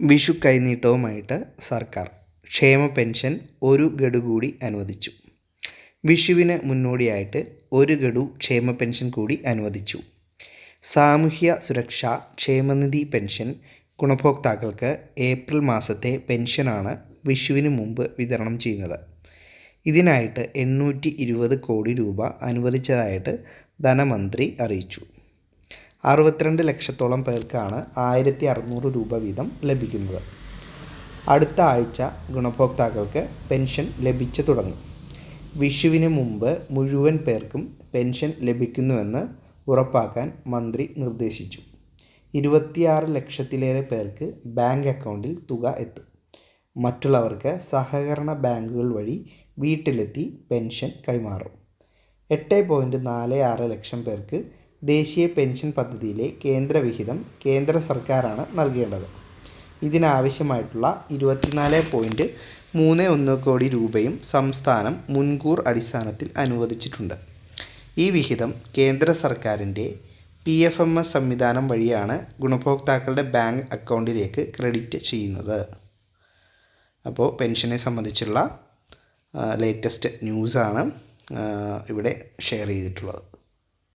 വിഷു കൈനീട്ടവുമായിട്ട് സർക്കാർ ക്ഷേമ പെൻഷൻ ഒരു ഗഡു കൂടി അനുവദിച്ചു. വിഷുവിന് മുന്നോടിയായിട്ട് ഒരു ഗഡു ക്ഷേമ പെൻഷൻ കൂടി അനുവദിച്ചു. സാമൂഹ്യ സുരക്ഷാ ക്ഷേമനിധി പെൻഷൻ ഗുണഭോക്താക്കൾക്ക് ഏപ്രിൽ മാസത്തെ പെൻഷനാണ് വിഷുവിന് മുമ്പ് വിതരണം ചെയ്യുന്നത്. ഇതിനായിട്ട് എണ്ണൂറ്റി ഇരുപത് കോടി രൂപ അനുവദിച്ചതായിട്ട് ധനമന്ത്രി അറിയിച്ചു. അറുപത്തിരണ്ട് ലക്ഷത്തോളം പേർക്കാണ് ആയിരത്തി അറുന്നൂറ് രൂപ വീതം ലഭിക്കുന്നത്. അടുത്ത ആഴ്ച ഗുണഭോക്താക്കൾക്ക് പെൻഷൻ ലഭിച്ചു തുടങ്ങും. വിഷുവിന് മുമ്പ് മുഴുവൻ പേർക്കും പെൻഷൻ ലഭിക്കുന്നുവെന്ന് ഉറപ്പാക്കാൻ മന്ത്രി നിർദ്ദേശിച്ചു. ഇരുപത്തിയാറ് ലക്ഷത്തിലേറെ പേർക്ക് ബാങ്ക് അക്കൗണ്ടിൽ തുക എത്തും. മറ്റുള്ളവർക്ക് സഹകരണ ബാങ്കുകൾ വഴി വീട്ടിലെത്തി പെൻഷൻ കൈമാറും. എട്ട് പോയിന്റ് നാല് ആറ് ലക്ഷം പേർക്ക് ദേശീയ പെൻഷൻ പദ്ധതിയിലെ കേന്ദ്രവിഹിതം കേന്ദ്ര സർക്കാരാണ് നൽകേണ്ടത്. ഇതിനാവശ്യമായിട്ടുള്ള ഇരുപത്തിനാല് പോയിന്റ് മൂന്ന് ഒന്ന് കോടി രൂപയും സംസ്ഥാനം മുൻകൂർ അടിസ്ഥാനത്തിൽ അനുവദിച്ചിട്ടുണ്ട്. ഈ വിഹിതം കേന്ദ്ര സർക്കാരിന്റെ പി എഫ് എം എസ് സംവിധാനം വഴിയാണ് ഗുണഭോക്താക്കളുടെ ബാങ്ക് അക്കൗണ്ടിലേക്ക് ക്രെഡിറ്റ് ചെയ്യുന്നത്. അപ്പോൾ പെൻഷനെ സംബന്ധിച്ചുള്ള ലേറ്റസ്റ്റ് ന്യൂസാണ് ഇവിടെ ഷെയർ ചെയ്തിട്ടുള്ളത്.